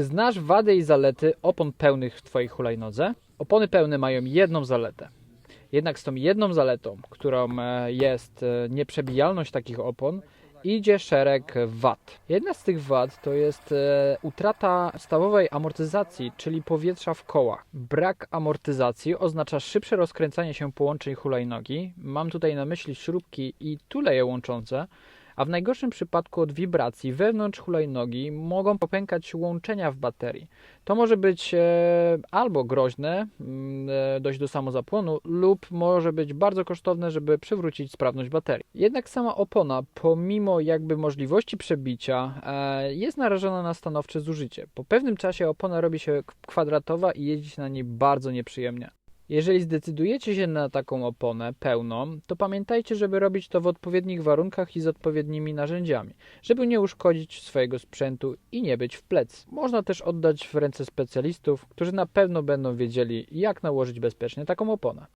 Czy znasz wady i zalety opon pełnych w Twojej hulajnodze? Opony pełne mają jedną zaletę. Jednak z tą jedną zaletą, którą e, jest e, nieprzebijalność takich opon, idzie szereg wad. Jedna z tych wad to jest e, utrata stawowej amortyzacji, czyli powietrza w kołach. Brak amortyzacji oznacza szybsze rozkręcanie się połączeń hulajnogi. Mam tutaj na myśli śrubki i tuleje łączące. A w najgorszym przypadku od wibracji wewnątrz hulajnogi mogą popękać łączenia w baterii. To może być e, albo groźne, mm, e, dojść do samozapłonu, lub może być bardzo kosztowne, żeby przywrócić sprawność baterii. Jednak sama opona, pomimo jakby możliwości przebicia, e, jest narażona na stanowcze zużycie. Po pewnym czasie opona robi się kwadratowa i jeździ się na niej bardzo nieprzyjemnie. Jeżeli zdecydujecie się na taką oponę pełną, to pamiętajcie, żeby robić to w odpowiednich warunkach i z odpowiednimi narzędziami, żeby nie uszkodzić swojego sprzętu i nie być w plec. Można też oddać w ręce specjalistów, którzy na pewno będą wiedzieli, jak nałożyć bezpiecznie taką oponę.